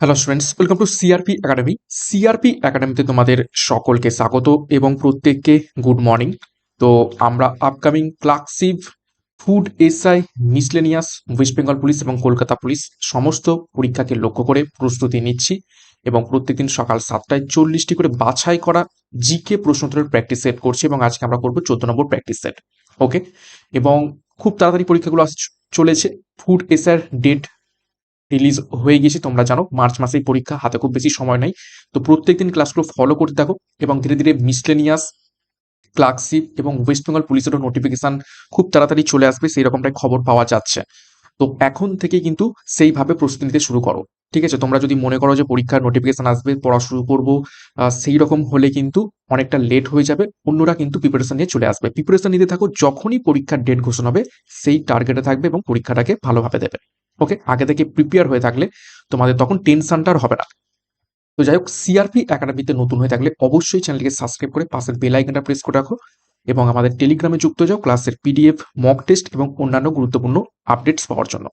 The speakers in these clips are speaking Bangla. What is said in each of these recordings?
Hello students welcome to CRP academy CRP একাডেমিতে তোমাদের সকলকে স্বাগত এবং প্রত্যেককে গুড মর্নিং তো আমরা upcoming clerkship food SI miscellaneous West Bengal police এবং কলকাতা পুলিশ সমস্ত পরীক্ষাকে লক্ষ্য করে প্রস্তুতি নিচ্ছি এবং প্রত্যেকদিন সকাল সাতটায় চল্লিশটি করে বাছাই করা জিকে প্রশ্নোত্তরের প্র্যাকটিস সেট করছি এবং আজকে আমরা করব চোদ্দ নম্বর প্র্যাকটিস সেট ওকে এবং খুব তাড়াতাড়ি পরীক্ষাগুলো চলেছে। ফুড এসআর ডেট রিলিজ হয়ে গেছে তোমরা জানো, মার্চ মাসেই পরীক্ষা, হাতে খুব বেশি সময় নেই। তো প্রত্যেকদিন ক্লাসগুলো ফলো করতে থাকো এবং ধীরে ধীরে মিসলেনিয়াস ক্লার্কশিপ এবং ওয়েস্ট বেঙ্গল পুলিশেরও নোটিফিকেশন খুব তাড়াতাড়ি চলে আসবে, সেই রকমটাই খবর পাওয়া যাচ্ছে। তো এখন থেকে কিন্তু সেইভাবে প্রস্তুতি নিতে শুরু করো। ঠিক আছে, তোমরা যদি মনে করো যে পরীক্ষার নোটিফিকেশন আসবে, পড়া শুরু করব সেই রকম হলে কিন্তু অনেকটা লেট হয়ে যাবে, অন্যরা কিন্তু প্রিপারেশন নিয়ে চলে আসবে। প্রিপারেশন নিতে থাকো, যখনই পরীক্ষার ডেট ঘোষণা হবে, সেই টার্গেটে থাকবে এবং পরীক্ষাটাকে ভালোভাবে দেবে। ওকে আগে থেকে প্রিপেয়ার হয়ে থাকলে তোমাদের তখন টেনশনটা আর হবে না। তো যাই হোক সিআরপি একাডেমিতে নতুন হয়ে থাকলে অবশ্যই চ্যানেলটিকে সাবস্ক্রাইব করে পাশের বেল আইকনটা প্রেস করে রাখো এবং আমাদের টেলিগ্রামে যুক্ত যাও ক্লাসের পিডিএফ মক টেস্ট এবং অন্যান্য গুরুত্বপূর্ণ আপডেটস পাওয়ার জন্য।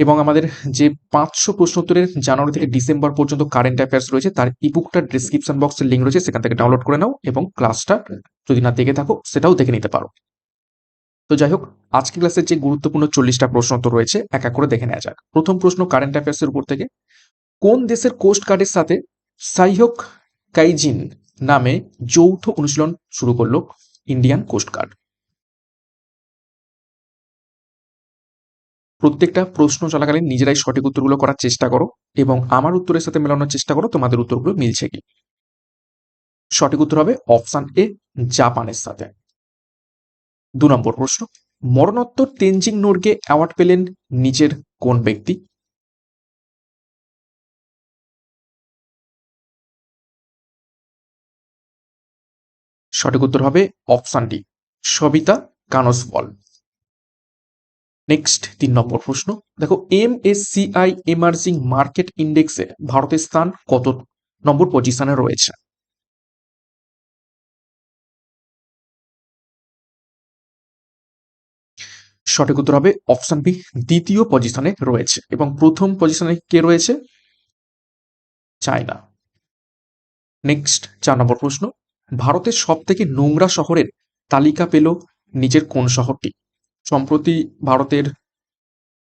এবং আমাদের যে পাঁচশো প্রশ্নোত্তরের জানুয়ারি থেকে ডিসেম্বর পর্যন্ত কারেন্ট অ্যাফেয়ার্স রয়েছে, তার ইবুকটা ডিসক্রিপশন বক্সের লিঙ্ক রয়েছে, সেখান থেকে ডাউনলোড করে নাও এবং ক্লাসটা যদি না দেখে থাকো, সেটাও দেখে নিতে পারো। তো যাই হোক আজকে ক্লাসের যে গুরুত্বপূর্ণ চল্লিশটা প্রশ্ন তো রয়েছে, এক এক করে দেখে নেওয়া যাক। প্রথম প্রশ্ন কারেন্ট অ্যাফেয়ার্সের উপর থেকে, কোন দেশের কোস্ট গার্ডের সাথে সাইহক কাইজিন নামে যৌথ অনুশীলন শুরু করল ইন্ডিয়ান কোস্ট গার্ড প্রত্যেকটা প্রশ্ন চলাকালীন নিজেরাই সঠিক উত্তরগুলো করার চেষ্টা করো এবং আমার উত্তরের সাথে মেলানোর চেষ্টা করো, তোমাদের উত্তরগুলো মিলছে কি? সঠিক উত্তর হবে অপশান এ জাপানের সাথে। দু নম্বর প্রশ্ন। মরণোত্তর তেনজিং নোরগে অ্যাওয়ার্ড পেলেন নিচের কোন ব্যক্তি? সঠিক উত্তর হবে option D Savita Kanswal. Next তিন নম্বর প্রশ্ন। দেখো M S CI emerging market ইন্ডেক্সে ভারতের স্থান কত? নম্বর পজিশনে রয়েছে। সঠিক উত্তর হবে অপশন বি, দ্বিতীয় পজিশনে রয়েছে। এবং প্রথম পজিশনে কে রয়েছে? চায়না। নেক্সট চার নম্বর প্রশ্ন। ভারতের সব থেকে নোংরা শহরের তালিকা পেল নিজের কোন শহরটি? সম্প্রতি ভারতের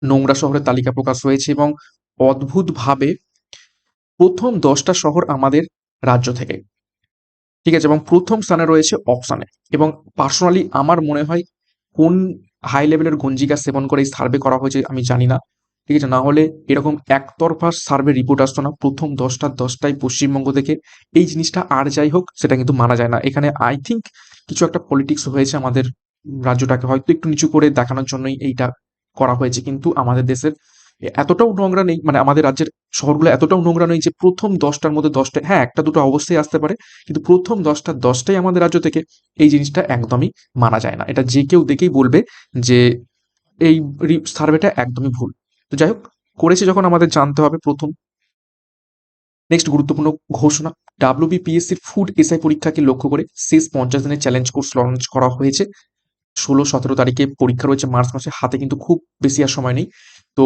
নোংরা শহরের তালিকা প্রকাশ হয়েছে এবং অদ্ভুতভাবে প্রথম দশটা শহর আমাদের রাজ্য থেকে। ঠিক আছে, এবং প্রথম স্থানে রয়েছে অপশানে এবং পার্সোনালি আমার মনে হয় কোন হাই লেভেলের গঞ্জিকা সেবন করে এই সার্ভে করা হয়েছে, আমি জানি না। ঠিক আছে না হলে এরকম একতরফা সার্ভে রিপোর্ট আসতো না, প্রথম দশটা, দশটায় পশ্চিমবঙ্গ থেকে। এই জিনিসটা আর যাই হোক, সেটা কিন্তু মানা যায় না। এখানে আই থিঙ্ক কিছু একটা পলিটিক্স হয়েছে আমাদের রাজ্যটাকে, হয়তো একটু নিচু করে দেখানোর জন্যই এইটা করা হয়েছে। কিন্তু আমাদের দেশের এতটাও নোংরা নেই মানে আমাদের রাজ্যের শহরগুলো এতটাও নোংরা নেই যে প্রথম দশটার মধ্যে দশটা হ্যাঁ একটা দুটো অবশ্যই আসতে পারে, কিন্তু প্রথম দশটা, দশটাই আমাদের রাজ্য থেকে এই জিনিসটা একদমই মানা যায় না। এটা যে কেউ দেখেই বলবে যে এই সার্ভেটা একদমই ভুল। তো যাই হোক, করেছে যখন আমাদের জানতে হবে প্রথম। নেক্সট গুরুত্বপূর্ণ ঘোষণা ডাব্লিউবিপিএসসির ফুড এসআই পরীক্ষাকে লক্ষ্য করে শেষ পঞ্চাশ দিনের চ্যালেঞ্জ কোর্স লঞ্চ করা হয়েছে। ষোলো, সতেরো তারিখে পরীক্ষা রয়েছে, মার্চ মাসে হাতে কিন্তু খুব বেশি আর সময় নেই। তো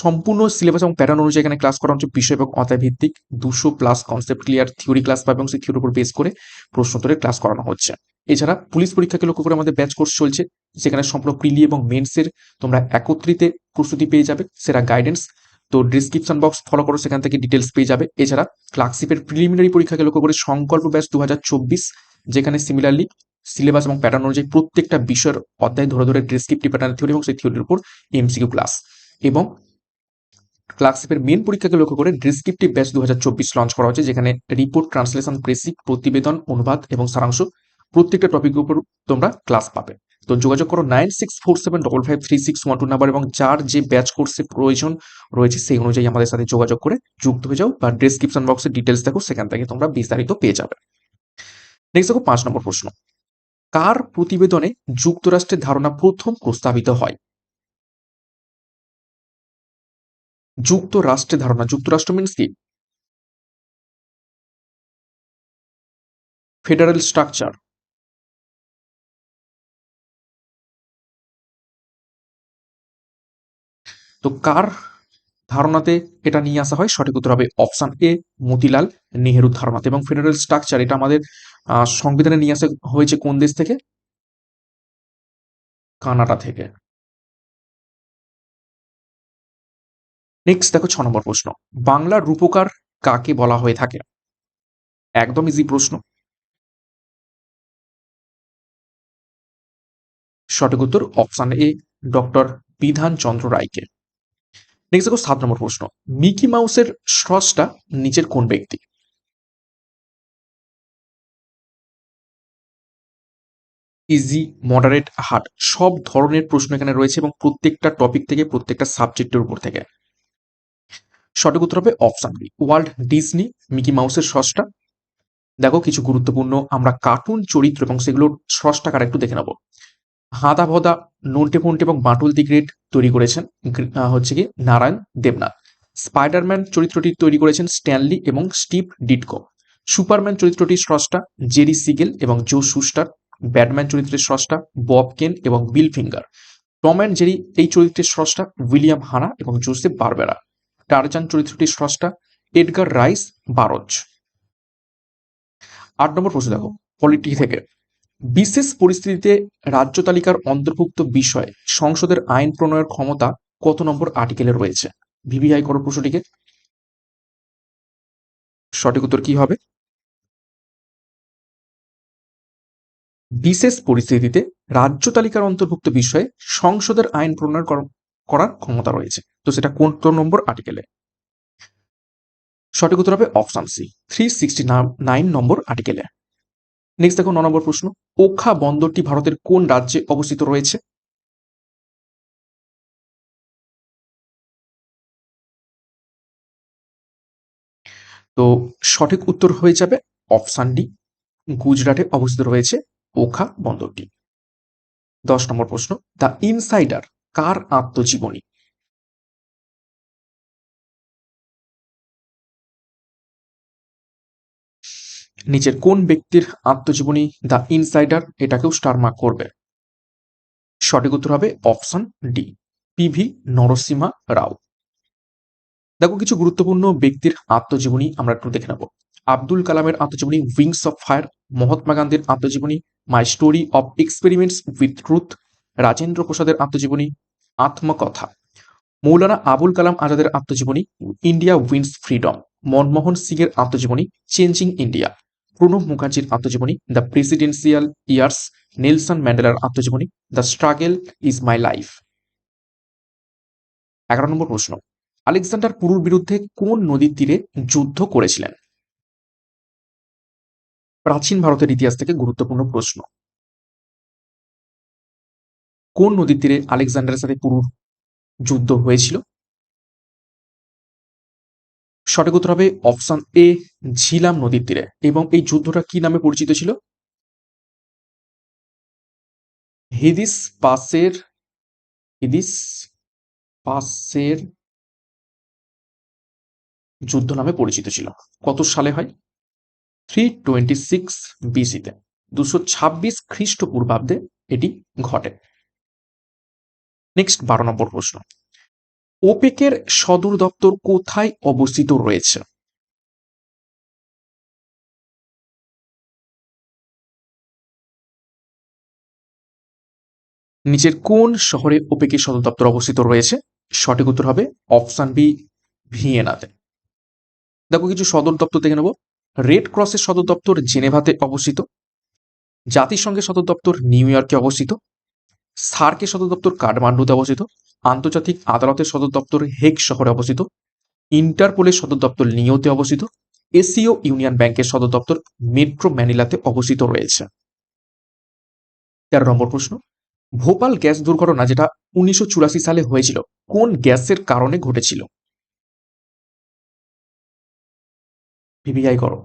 সম্পূর্ণ সিলেবাস এবং প্যাটার্ন অনুযায়ী এখানে ক্লাস করা হচ্ছে বিষয় এবং অধ্যায় ভিত্তিক। দুশো plus concept clear theory class পাবে এবং সেই থিওরির উপর বেস করে প্রশ্নোত্তরের ক্লাস করানো হচ্ছে। এছাড়া পুলিশ পরীক্ষাকে লক্ষ্য করে আমাদের ব্যাচ কোর্স চলছে, যেখানে সম্পূর্ণ প্রিলি এবং মেন্সের তোমরা একত্রিতে প্রস্তুতি পেয়ে যাবে, সেরা গাইডেন্স তো ডিসক্রিপশন বক্স ফলো করো, সেখান থেকে ডিটেলস পেয়ে যাবে। এছাড়া ক্লার্কশিপের প্রিলিমিনারি পরীক্ষাকে লক্ষ্য করে সংকল্প ব্যাচ দু হাজার চব্বিশ, যেখানে সিমিলারলি সিলেবাস এবং প্যাটার্ন অনুযায়ী প্রত্যেকটা বিষয়ের অধ্যায় ধরে ধরে ডিসক্রিপটিভ প্যাটার্ন থিওরি এবং সেই থিওরির উপর এমসিকিউ ক্লাস এবং ক্লার্কশিপের মেন পরীক্ষাকে লক্ষ্য করে ডিসক্রিপটিভ ব্যাচ দু হাজার চব্বিশ লঞ্চ করা হচ্ছে যেখানে রিপোর্ট ট্রান্সলেশন প্রেসিক প্রতিবেদন, অনুবাদ এবং সারাংশ প্রত্যেকটা টপিকের উপর তোমরা ক্লাস পাবে। তো যোগাযোগ করো nine six four seven double five three six one two number এবং যার যে ব্যাচ কোর্সের প্রয়োজন রয়েছে সেই অনুযায়ী আমাদের সাথে যোগাযোগ করে যুক্ত হয়ে যাও বা ডিসক্রিপশন বক্সে ডিটেলস দেখো, সেখান থেকে তোমরা বিস্তারিত পেয়ে যাবে। নেক্সট দেখো পাঁচ নম্বর প্রশ্ন। কার প্রতিবেদনে যুক্তরাষ্ট্রের ধারণা প্রথম প্রস্তাবিত হয়? যুক্তরাষ্ট্রের ধারণা, যুক্তরাষ্ট্র মিনস কি? ফেডারেল স্ট্রাকচার তো কার ধারণাতে এটা নিয়ে আসা হয়? সঠিক উত্তর হবে অপশন এ মতিলাল নেহেরুর ধারণাতে এবং ফেডারেল স্ট্রাকচার এটা আমাদের সংবিধানে নিয়ে আসা হয়েছে কোন দেশ থেকে? কানাডা থেকে। নেক্সট দেখো ছ নম্বর প্রশ্ন। বাংলার রূপকার কাকে বলা হয়ে থাকে? একদম ইজি প্রশ্ন। সঠিক উত্তর option a doctor Bidhan Chandra রায়কে। নেক্সট দেখো সাত নম্বর প্রশ্ন। মিকি মাউসের স্রষ্টা নিচের কোন ব্যক্তি? ইজি মডারেট হার্ট সব ধরনের প্রশ্ন এখানে রয়েছে এবং প্রত্যেকটা টপিক থেকে প্রত্যেকটা সাবজেক্টের উপর থেকে। সঠিক উত্তর হবে option B world Disney, Mickey মাউসের স্রষ্টা। দেখো কিছু গুরুত্বপূর্ণ, আমরা কার্টুন, চরিত্র এবং সেগুলোর স্রষ্টাকার একটু দেখে নেব। হাদা ভদা, নন্টে ফন্টে এবং বাটুল দি গ্রেট তৈরি করেছেন হচ্ছে কি, নারায়ণ দেবনাথ। স্পাইডারম্যান চরিত্রটি তৈরি করেছেন স্ট্যানলি এবং স্টিভ ডিটকো। সুপারম্যান চরিত্রটির স্রষ্টা জেরি সিগেল এবং জো সুস্টার। ব্যাটম্যান চরিত্রের স্রষ্টা বব কেন এবং Bill Finger. Tom and Jerry, এই চরিত্রের স্রষ্টা উইলিয়াম হানা এবং জোসেফ বারবেরা। টারজান চরিত্রটির স্রষ্টা এডগার রাইস বারজ। আট নম্বর প্রশ্ন দেখো পলিটি থেকে। বিশেষ পরিস্থিতিতে রাজ্য তালিকার অন্তর্ভুক্ত বিষয়ে, সংসদের আইন প্রণয়ের ক্ষমতা কত নম্বর আর্টিকেলে রয়েছে? ভিভিআই করো প্রশ্নটিকে। সঠিক উত্তর কি হবে? বিশেষ পরিস্থিতিতে রাজ্য তালিকার অন্তর্ভুক্ত বিষয়ে, সংসদের আইন প্রণয়ন করার ক্ষমতা রয়েছে। তো সেটা কোন নম্বর? আর্টিকেলে সঠিক উত্তর হবে option C three sixty nine নম্বর আর্টিকেলে নেক্সট দেখো ন নম্বর প্রশ্ন, ওখা বন্দরটি ভারতের কোন রাজ্যে অবস্থিত রয়েছে? তো সঠিক উত্তর হয়ে যাবে অপশান ডি গুজরাটে অবস্থিত রয়েছে ওখা বন্দরটি। দশ নম্বর প্রশ্ন দ্য ইনসাইডার কার আত্মজীবনী? নিচের কোন ব্যক্তির আত্মজীবনী দ্য ইনসাইডার এটাকেও স্টার মার্ক করবে? সঠিক উত্তর হবে option D PV Narasimha Rao. দেখো কিছু গুরুত্বপূর্ণ ব্যক্তির আত্মজীবনী আমরা একটু দেখে নেব। আব্দুল কালামের আত্মজীবনী উইংস অফ ফায়ার মহাত্মা গান্ধীর আত্মজীবনী my story of experiments with truth Rajendra প্রসাদের আত্মজীবনী, আত্মকথা, মৌলানা আবুল কালাম আজাদের আত্মজীবনী, India wins freedom, Manmohan Singh এর আত্মজীবনী, চেঞ্জিং ইন্ডিয়া, প্রণব মুখার্জির আত্মজীবনী, দ্য প্রেসিডেন্সিয়াল ইয়ার্স, নেলসন ম্যান্ডেলার আত্মজীবনী, the struggle is my life. এগারো নম্বর প্রশ্ন, আলেকজান্ডার পুরুর বিরুদ্ধে কোন নদীর তীরে যুদ্ধ করেছিলেন? প্রাচীন ভারতের ইতিহাস থেকে গুরুত্বপূর্ণ প্রশ্ন কোন নদীর তীরে আলেকজান্ডারের সাথে পুরুর যুদ্ধ হয়েছিল? সঠিক উত্তর হবে অপশন এ, ঝিলাম নদীর তীরে। এবং এই যুদ্ধটা কি নামে পরিচিত ছিল? হিদিস পাসের হিদিস পাসের যুদ্ধ নামে পরিচিত ছিল। কত সালে হয়? থ্রি টোয়েন্টি সিক্স বিসিতে দুশো ছাব্বিশ খ্রিস্টপূর্বাব্দে এটি ঘটে। নেক্সট বারো নম্বর প্রশ্ন। ওপেকের সদর দপ্তর কোথায় অবস্থিত রয়েছে? নিচের কোন শহরে ওপেকের সদর দপ্তর অবস্থিত রয়েছে? সঠিক উত্তর হবে অপশন বি, ভিয়েনাতে। দেখো, কিছু সদর দপ্তর দেখে নেব। রেড ক্রসের সদর দপ্তর জেনেভাতে অবস্থিত। জাতিসংঘের সদর দপ্তর নিউ ইয়র্কে অবস্থিত। সার্কের সদর দপ্তর কাঠমান্ডুতে অবস্থিত, আন্তর্জাতিক আদালতের সদর দপ্তর হেগ শহরে অবস্থিত, ইন্টারপোলের সদর দপ্তর নিয়োতে অবস্থিত, এসিও ইউনিয়ন ব্যাংকের সদর দপ্তর মেট্রো ম্যানিলাতে অবস্থিত রয়েছে। তেরো নম্বর প্রশ্ন, ভোপাল গ্যাস দুর্ঘটনা যেটা উনিশশো চুরাশি সালে হয়েছিল, কোন গ্যাসের কারণে ঘটেছিল? ভিভিআই করো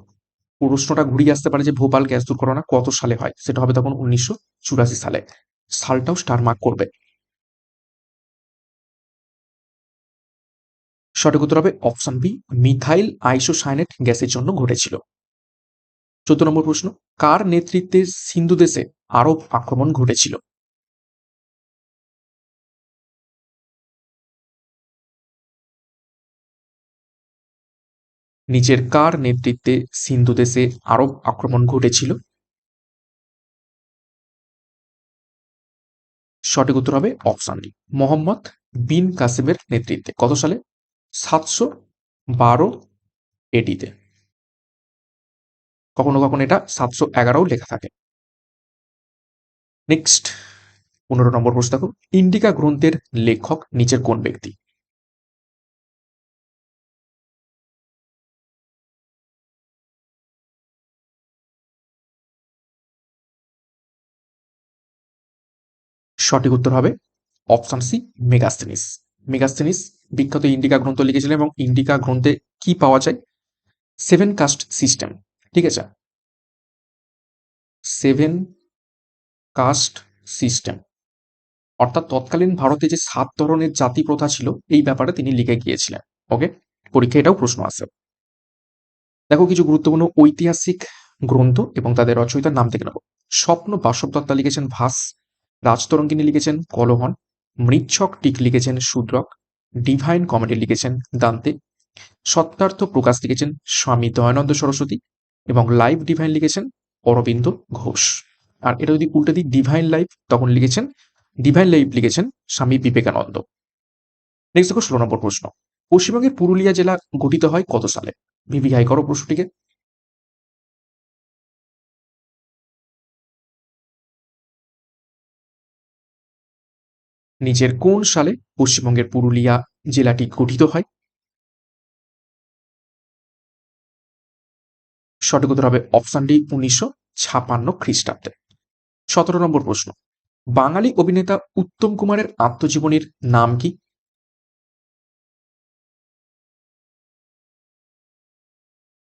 প্রশ্নটা ঘুরিয়ে আসতে পারে যে ভোপাল গ্যাস দুর্ঘটনা কত সালে হয়, সেটা হবে তখন উনিশশো চুরাশি সালে। সালটাও স্টার মার্ক করবে। সঠিক উত্তর হবে অপশন বি মিথাইল আইসোসাইনেট গ্যাসের জন্য ঘটেছিল। চোদ্দ নম্বর প্রশ্ন, কার নেতৃত্বে সিন্ধু দেশে আরব আক্রমণ ঘটেছিল? নিজের কার নেতৃত্বে সিন্ধু দেশে আরব আক্রমণ ঘটেছিল? সঠিক উত্তর হবে অপশান ডি মোহাম্মদ বিন কাসিমের নেতৃত্বে। কত সালে? সাতশো বারো এটিতে। কখনো কখনো এটা সাতশো এগারো লেখা থাকে। নেক্সট পনেরো নম্বর প্রশ্ন দেখো ইন্ডিকা গ্রন্থের লেখক নিচের কোন ব্যক্তি? সঠিক উত্তর হবে অপশন সি মেগাস্তেনিস মেগাস্তেনিস বিখ্যাত ইন্ডিকা গ্রন্থ লিখেছিলেন এবং ইন্ডিকা গ্রন্থে কি পাওয়া যায়? সেভেন কাস্ট সিস্টেম, ঠিক আছে? Seven caste system. অর্থাৎ তৎকালীন ভারতে যে সাত ধরনের জাতি প্রথা ছিল, এই ব্যাপারে তিনি লিখে গিয়েছিলেন, ওকে? পরীক্ষা এটাও প্রশ্ন আছে। দেখো কিছু গুরুত্বপূর্ণ ঐতিহাসিক গ্রন্থ এবং তাদের রচয়িতার নাম থেকে নেব। স্বপ্ন বাসবদত্তা লিখেছেন ভাস রাজতরঙ্গিনী লিখেছেন কলহন, মৃচ্ছক টিক লিখেছেন শূদ্রক, ডিভাইন কমেডি লিখেছেন দান্তে, সত্যার্থ প্রকাশ লিখেছেন স্বামী দয়ানন্দ সরস্বতী এবং লাইভ ডিভাইন লিখেছেন অরবিন্দ ঘোষ। আর এটা যদি উল্টে দিই ডিভাইন লাইভ, তখন লিখেছেন, ডিভাইন লাইভ লিখেছেন স্বামী বিবেকানন্দ। নেক্সট দেখো ষোলো নম্বর প্রশ্ন। পশ্চিমবঙ্গের পুরুলিয়া জেলা গঠিত হয় কত সালে? ভিভিআই করো প্রশ্নটিকে। নিচের কোন সালে পশ্চিমবঙ্গের পুরুলিয়া জেলাটি গঠিত হয়? সঠিক উত্তর হবে অপশন ডি, উনিশশো ছাপান্ন খ্রিস্টাব্দে। সতেরো নম্বর প্রশ্ন। বাঙালি অভিনেতা উত্তম কুমারের আত্মজীবনীর নাম কি?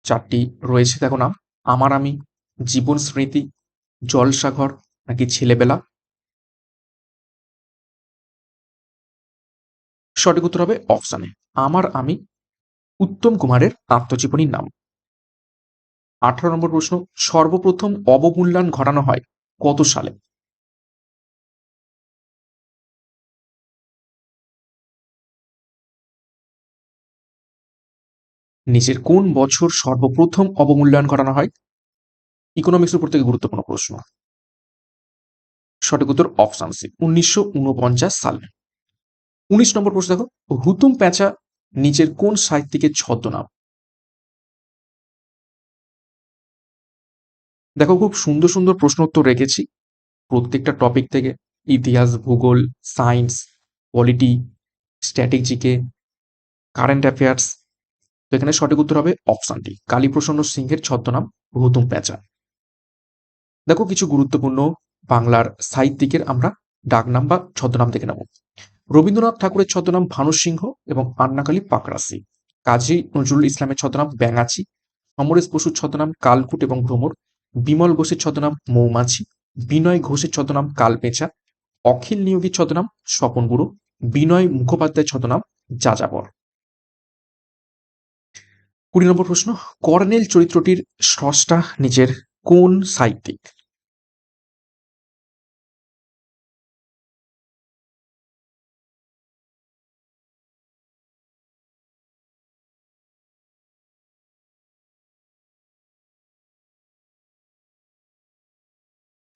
চারটি রয়েছে দেখো নাম। আমার আমি, জীবন স্মৃতি, জলসাঘর, নাকি ছেলেবেলা? সঠিক উত্তর হবে অপশানে। আমার, আমি, উত্তম কুমারের আত্মজীবনীর নাম। আঠারো নম্বর প্রশ্ন, সর্বপ্রথম অবমূল্যায়ন ঘটানো হয় কত সালে? নিচের কোন বছর সর্বপ্রথম অবমূল্যায়ন ঘটানো হয়? ইকোনমিক্সের উপর থেকে গুরুত্বপূর্ণ প্রশ্ন। সঠিক উত্তর অপশন সি, উনিশশো উনপঞ্চাশ সালে। উনিশ নম্বর প্রশ্ন দেখো, হুতুম প্যাঁচা নিচের কোন সাহিত্যিকের ছদ্মনাম? দেখো, খুব সুন্দর সুন্দর প্রশ্ন উত্তর রেখেছি প্রত্যেকটা টপিক থেকে। ইতিহাস, ভূগোল সায়েন্স পলিটি স্ট্র্যাটেজিকে কারেন্ট অ্যাফেয়ার্স তো এখানে সঠিক উত্তর হবে অপশানটি কালীপ্রসন্ন সিংহের ছদ্মনাম হুতুম প্যাঁচা। দেখো, কিছু গুরুত্বপূর্ণ বাংলার সাহিত্যিকের আমরা ডাকনাম বা ছদ্মনাম দেখে নেব। রবীন্দ্রনাথ ঠাকুরের ছদ্মনাম ভানু সিংহ এবং আন্নাকালী পাকরাসি কাজী নজরুল ইসলামের ছদ্মনাম ব্যাঙাচি সমরেশ বসুর ছদ্মনাম কালকুট এবং ভ্রমর, বিমল ঘোষের ছদ্মনাম মৌমাছি, বিনয় ঘোষের ছদ্মনাম কালপেঁচা, অখিল নিয়োগীর ছদ্মনাম স্বপন গুরু, বিনয় মুখোপাধ্যায়ের ছদ্মনাম যাযাবর। কুড়ি নম্বর প্রশ্ন কর্নেল চরিত্রটির স্রষ্টা নিজের কোন সাহিত্যিক?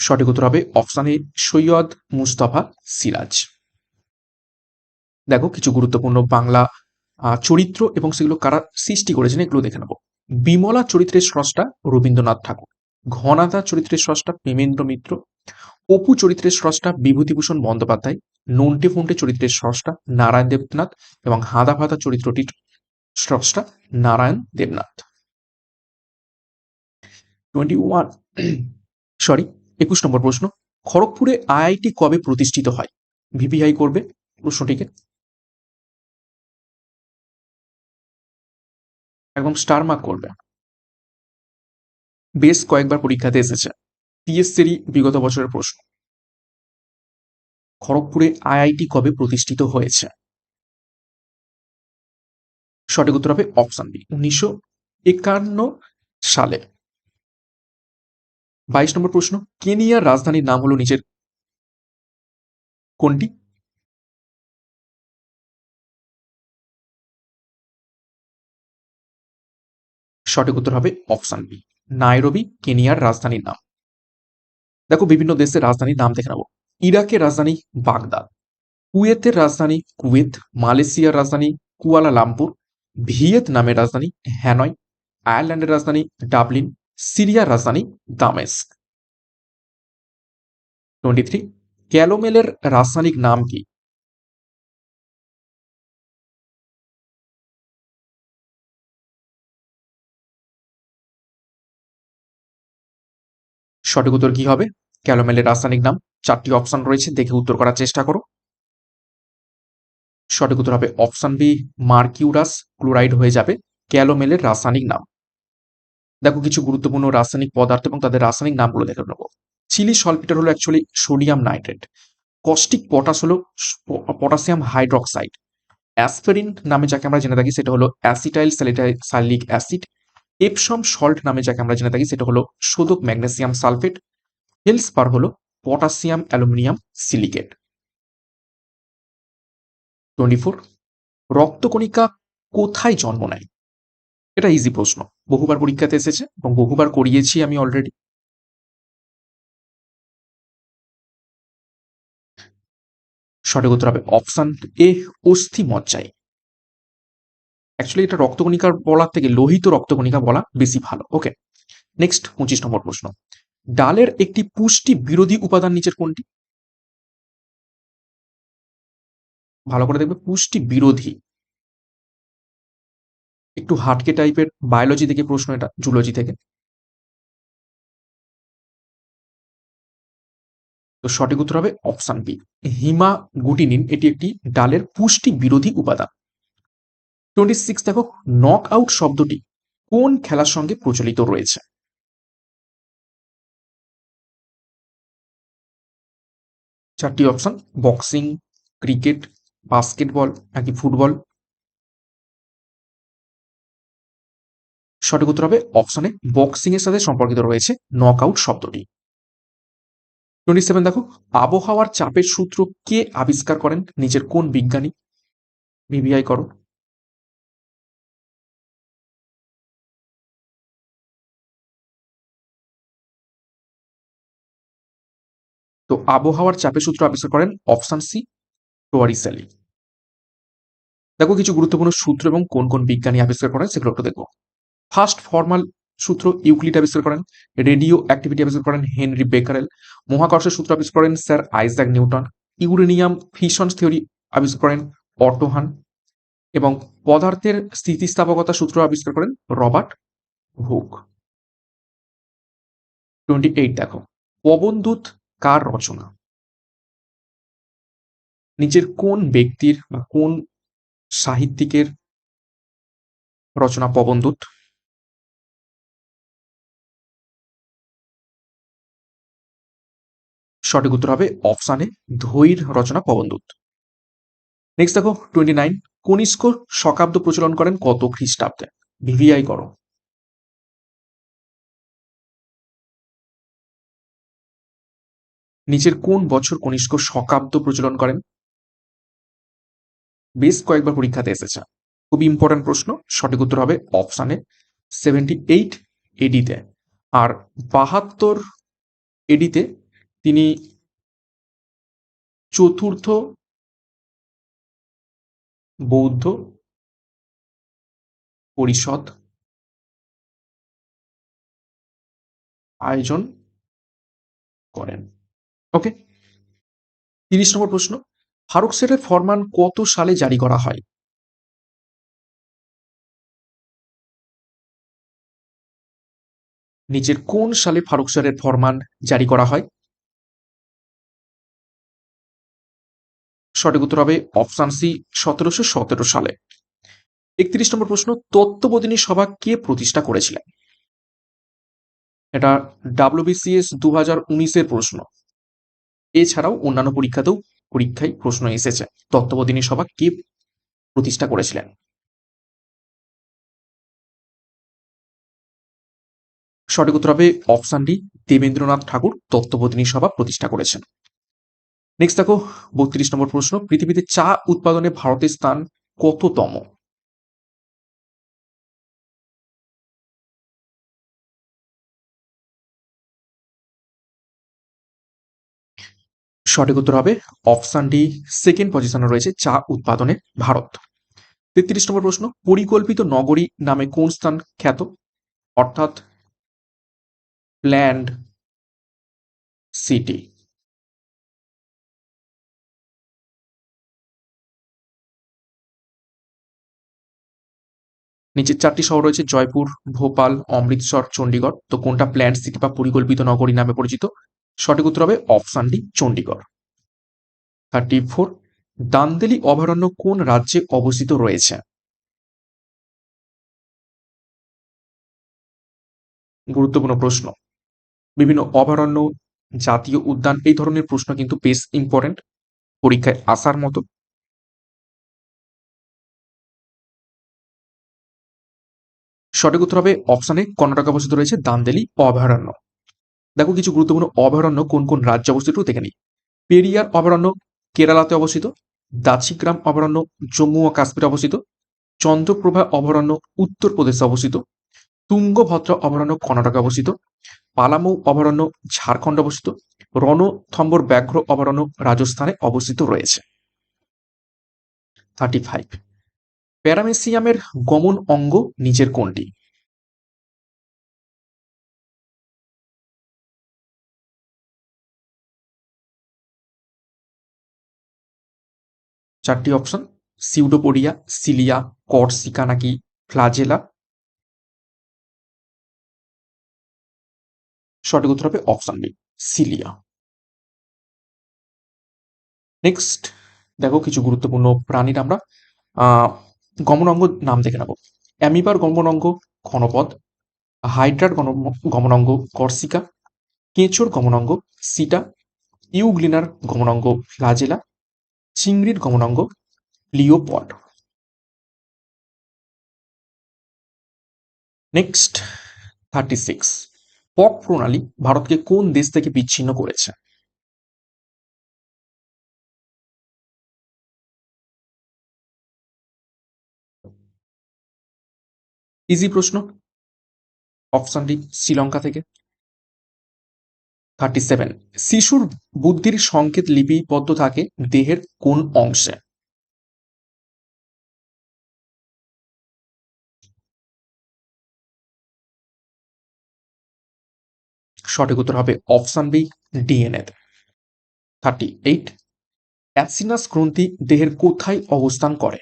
সঠিক উত্তর হবে অপশানে সৈয়দ মুস্তফা সিরাজ। দেখো কিছু গুরুত্বপূর্ণ বাংলা চরিত্র এবং সেগুলো কারা সৃষ্টি করেছেন এগুলো দেখে নেব। বিমলা চরিত্রের স্রষ্টা রবীন্দ্রনাথ ঠাকুর, ঘনাদা চরিত্রের স্রষ্টা প্রেমেন্দ্র মিত্র, অপু চরিত্রের স্রষ্টা বিভূতিভূষণ বন্দ্যোপাধ্যায়, নন্টে ফন্টে চরিত্রের স্রষ্টা নারায়ণ দেবনাথ এবং হাদা ভাদা চরিত্রটির স্রষ্টা Narayan Debnath. Twenty one sorry একুশ নম্বর প্রশ্ন, খড়গপুরে আইআইটি কবে প্রতিষ্ঠিত হয়? ভিভিআই করবে প্রশ্নটিকে। একদম স্টার মার্ক করবে। বেশ কয়েকবার পরীক্ষাতে এসেছে। পিএসসিরই বিগত বছরের প্রশ্ন। খড়গপুরে আইআইটি কবে প্রতিষ্ঠিত হয়েছে? সঠিক উত্তর হবে অপশন বি উনিশশো একান্ন সালে। বাইশ নম্বর প্রশ্ন, কেনিয়ার রাজধানীর নাম হলো নিচের কোনটি? সঠিক উত্তর হবে অপশন বি, নাইরবি, কেনিয়ার রাজধানীর নাম। দেখো, বিভিন্ন দেশের রাজধানীর নাম দেখে নেব ইরাকের রাজধানী বাগদাদ, কুয়েতের রাজধানী কুয়েত, মালয়েশিয়ার রাজধানী কুয়ালালামপুর, ভিয়েতনামের রাজধানী হ্যানয়, আয়ারল্যান্ডের রাজধানী ডাবলিন সিরিয়ার রাজধানী দামেস্ক। টোয়েন্টি থ্রি, ক্যালোমেলের রাসায়নিক নাম কি? সঠিক উত্তর কি হবে? ক্যালোমেলের রাসায়নিক নাম। চারটি অপশন রয়েছে, দেখে উত্তর করার চেষ্টা করো। সঠিক উত্তর হবে অপশন বি, মার্কিউরাস ক্লোরাইড হয়ে যাবে, ক্যালোমেলের রাসায়নিক নাম। দেখো, কিছু গুরুত্বপূর্ণ রাসায়নিক পদার্থ এবং তাদের রাসায়নিক নামগুলো দেখে নেব। চিলি সলপিটার হলো actually sodium nitrate caustic potash হলো পটাশিয়াম হাইড্রক্সাইড অ্যাসপেরিন নামে যাকে আমরা জেনে থাকি সেটা হলো acetyl salic acid Epsom salt নামে যাকে আমরা জেনে থাকি সেটা হলো সোদক ম্যাগনেসিয়াম সালফেট হেলসপার হলো potassium aluminium silicate twenty four রক্তকণিকা কোথায় জন্ম নেয়? এটা ইজি প্রশ্ন। বহুবার পরীক্ষাতে এসেছে এবং বহুবার করিয়েছি আমি অলরেডি সঠিক উত্তর হবে অপশন এ অস্থি মজ্জায়। অ্যাকচুয়ালি এটা রক্তকণিকার বলার থেকে লোহিত রক্তকণিকা বলা বেশি ভালো ওকে নেক্সট পঁচিশ নম্বর প্রশ্ন। ডালের একটি পুষ্টি বিরোধী উপাদান নিচের কোনটি? ভালো করে দেখবে, পুষ্টি বিরোধী। একটু হাটকে টাইপের বায়োলজি থেকে প্রশ্ন এটা জুলজি থেকে। তো সঠিক উত্তর হবে অপশন বি হিমা হিমাগুটিনিন, এটি একটি ডালের পুষ্টি বিরোধী উপাদান। টোয়েন্টি সিক্স দেখো নক আউট শব্দটি কোন খেলার সঙ্গে প্রচলিত রয়েছে? চারটি অপশন বক্সিং ক্রিকেট বাস্কেটবল নাকি ফুটবল সঠিক উত্তর হবে অপশনে বক্সিং এর সাথে সম্পর্কিত রয়েছে নক আউট শব্দটি। টোয়েন্টি সেভেন দেখো, আবহাওয়ার চাপের সূত্র কে আবিষ্কার করেন? নিজের কোন বিজ্ঞানী? ভিভিআই করো। তো আবহাওয়ার চাপের সূত্র আবিষ্কার করেন অপশন সি টোয়ারিস্যালি দেখো কিছু গুরুত্বপূর্ণ সূত্র এবং কোন কোন বিজ্ঞানী আবিষ্কার করেন সেগুলো একটু দেখো। ফার্স্ট ফর্মাল সূত্র ইউক্লিড আবিষ্কার করেন, রেডিও অ্যাক্টিভিটি আবিষ্কার করেন হেনরি বেকারেল, মহাকর্ষের সূত্র আবিষ্কার করেন sir Isaac Newton, uranium fissions theory আবিষ্কার করেন অটোহান এবং পদার্থের স্থিতিস্থাপকতা সূত্র আবিষ্কার করেন রবার্ট হুক। টোয়েন্টি এইট দেখো পবনদূত কার রচনা? নিজের কোন ব্যক্তির বা কোন সাহিত্যিকের রচনা পবনদূত সঠিক উত্তর হবে অপশানে ধৈর রচনা পবনদূত নেক্সট দেখো টোয়েন্টি নাইন কনিষ্ক শকাব্দ প্রচলন করেন কত খ্রিস্টাব্দে? ভিভিআই করো। নিচের কোন বছর কনিষ্ক শকাব্দ প্রচলন করেন? বেশ কয়েকবার পরীক্ষাতে এসেছে। খুব ইম্পর্টেন্ট প্রশ্ন, সঠিক উত্তর হবে অপশানে সেভেন্টি এইট এডিতে আর বাহাত্তর এডিতে তিনি চতুর্থ বৌদ্ধ পরিষদ আয়োজন করেন। ওকে তিরিশ নম্বর প্রশ্ন। ফারুক সেটের ফরমান কত সালে জারি করা হয়? নিচের কোন সালে ফারুক সেটের ফরমান জারি করা হয়? সঠিক উত্তর হবে অপশান সি, সতেরোশো সতেরো সালে। একত্রিশ নম্বর প্রশ্ন, তত্ত্ববোধিনী সভা কে প্রতিষ্ঠা করেছিলেন? এটা ডাব্লিউবিসিএস দু হাজার উনিশের প্রশ্ন। এছাড়াও অন্যান্য পরীক্ষাতেও পরীক্ষায় প্রশ্ন এসেছে, তত্ত্ববোধিনী সভা কে প্রতিষ্ঠা করেছিলেন? সঠিক উত্তর হবে অপশান ডি, দেবেন্দ্রনাথ ঠাকুর তত্ত্ববোধিনী সভা প্রতিষ্ঠা করেছেন। নেক্সট দেখো, বত্রিশ নম্বর প্রশ্ন, পৃথিবীতে চা উৎপাদনে ভারতের স্থান কততম? সঠিক উত্তর হবে অপশান ডি সেকেন্ড পজিশনে রয়েছে চা উৎপাদনে ভারত। তেত্রিশ নম্বর প্রশ্ন, পরিকল্পিত নগরী নামে কোন স্থান খ্যাত? অর্থাৎ প্ল্যান্ড সিটি নিচের চারটি শহর রয়েছে, জয়পুর, ভোপাল, অমৃতসর, চণ্ডীগড়। তো কোনটা প্ল্যান্ট সিটি বা পরিকল্পিত নগরী নামে পরিচিত? সঠিক উত্তর হবে option D Chandigarh. Thirty four Dandeli অভয়ারণ্য কোন রাজ্যে অবস্থিত রয়েছে? গুরুত্বপূর্ণ প্রশ্ন। বিভিন্ন অভয়ারণ্য, জাতীয় উদ্যান, এই ধরনের প্রশ্ন কিন্তু বেশ ইম্পর্টেন্ট পরীক্ষায় আসার মতো। সঠিক উত্তর হবে অপশানে কর্ণাটক অবস্থিত রয়েছে দান্দেলি, অভয়ারণ্য। দেখো কিছু গুরুত্বপূর্ণ অভয়ারণ্য কোন কোন রাজ্যে অবস্থিত দেখে নিই। পেরিয়ার অভয়ারণ্য কেরালাতে অবস্থিত দাচিগ্রাম অভয়ারণ্য জম্মু ও কাশ্মীরে অবস্থিত, চন্দ্রপ্রভা অভয়ারণ্য উত্তরপ্রদেশে অবস্থিত, তুঙ্গভদ্রা অভয়ারণ্য কর্ণাটকে অবস্থিত, পালামৌ অভয়ারণ্য ঝাড়খণ্ড অবস্থিত, রণথম্বর ব্যাঘ্র অভয়ারণ্য রাজস্থানে অবস্থিত রয়েছে। থার্টি ফাইভ প্যারামেসিয়ামের গমন অঙ্গ নিচের কোনটি? চারটি অপশন, সিউডোপোডিয়া, সিলিয়া, কর্সিকা নাকি ফ্লাজেলা? সঠিক উত্তর হবে অপশন বি, সিলিয়া। নেক্সট, দেখো কিছু গুরুত্বপূর্ণ প্রাণীর আমরা গমনাঙ্গ নাম দেখে নেব। অ্যামিবার গমনাঙ্গ ঘনপদ, হাইড্রার গমনাঙ্গ কর্সিকা, কেঁচোর গমনাঙ্গ সিটা, ইউগ্লিনার গমনাঙ্গ ফ্লাজেলা, চিংড়ির গমনাঙ্গ লিওপড। নেক্সট থার্টি সিক্স পক প্রণালী ভারতকে কোন দেশ থেকে বিচ্ছিন্ন করেছে? ইজি প্রশ্ন? অপশন ডি শ্রীলঙ্কা থেকে। থার্টি সেভেন শিশুর বুদ্ধির সংকেত লিপিবদ্ধ থাকে দেহের কোন অংশে? সঠিক উত্তর হবে option B DNA thirty eight অ্যাপসিনাস গ্রন্থি দেহের কোথায় অবস্থান করে?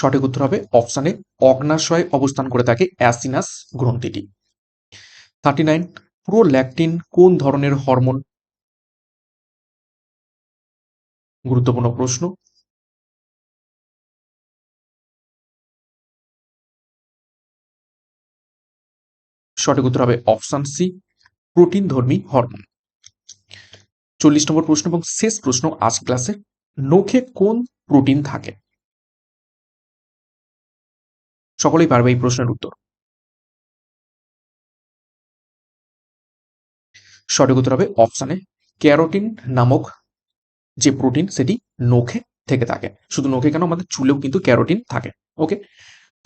সঠিক উত্তর হবে অপশানে অগ্নাশয় অবস্থান করে থাকে অ্যাসিনাস গ্রন্থিটি। থার্টি নাইন, প্রোল্যাকটিন কোন ধরনের হরমোন? গুরুত্বপূর্ণ প্রশ্ন। সঠিক উত্তর হবে অপশান সি প্রোটিন ধর্মী হরমোন। চল্লিশ নম্বর প্রশ্ন এবং শেষ প্রশ্ন আজ ক্লাসে, নখে কোন প্রোটিন থাকে? সকলেই পারবে এই প্রশ্নের উত্তর। সঠিক উত্তর হবে অপশানে ক্যারোটিন নামক যে প্রোটিন, সেটি নখে থেকে থাকে। শুধু নখে কেন, আমাদের চুলেও কিন্তু ক্যারোটিন থাকে ওকে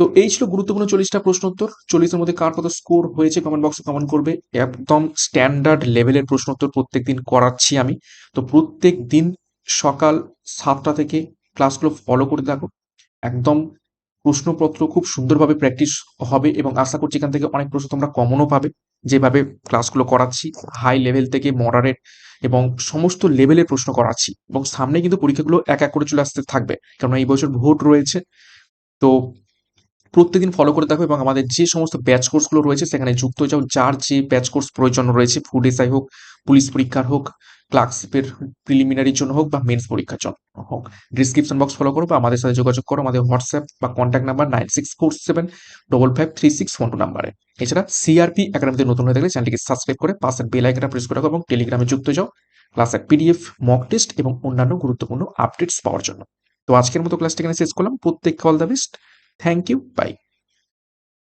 তো এই ছিল গুরুত্বপূর্ণ চল্লিশটা প্রশ্ন উত্তর। চল্লিশের মধ্যে কার কত স্কোর হয়েছে কমেন্ট বক্সে কমেন্ট করবে। একদম স্ট্যান্ডার্ড লেভেলের প্রশ্ন উত্তর প্রত্যেক দিন করাচ্ছি আমি। তো প্রত্যেক দিন সকাল সাতটা থেকে ক্লাসগুলো ফলো করে দেখো। একদম প্রশ্নপত্র খুব সুন্দরভাবে প্র্যাকটিস হবে এবং আশা করছি এখান থেকে অনেক প্রশ্ন তোমরা কমনও পাবে। যেভাবে ক্লাসগুলো করাচ্ছি হাই লেভেল থেকে মডারেট এবং সমস্ত লেভেলের প্রশ্ন করাচ্ছি এবং সামনে কিন্তু পরীক্ষাগুলো এক এক করে চলে আসতে থাকবে। কারণ এই বছর ভোট রয়েছে। তো প্রত্যেকদিন ফলো করে দেখো এবং আমাদের যে সমস্ত ব্যাচ কোর্সগুলো রয়েছে সেখানে যুক্ত যাও। যার যে ব্যাচ কোর্স প্রয়োজন রয়েছে ফুড এসআই হোক পুলিশ পরীক্ষার হোক ক্লার্কশিপের প্রিলিমিনারির জন্য হোক বা মেন্স পরীক্ষার জন্য হোক। ডিসক্রিপশন বক্স ফলো করো বা আমাদের সাথে যোগাযোগ করো। আমাদের হোয়াটসঅ্যাপ বা contact number nine six four seven double five three six one two নাম্বারে এছাড়া সিআরপি একাডেমিতে নতুন হয়ে থাকলে চ্যানেলটিকে সাবস্ক্রাইব করে পাশের বেল আইকনটা প্রেস করে রাখো এবং টেলিগ্রামে যুক্ত যাও ক্লাসের পিডিএফ মক টেস্ট এবং অন্যান্য গুরুত্বপূর্ণ আপডেটস পাওয়ার জন্য। তো আজকের মতো ক্লাসটা এখানে শেষ করলাম। প্রত্যেক all the best Thank you. Bye.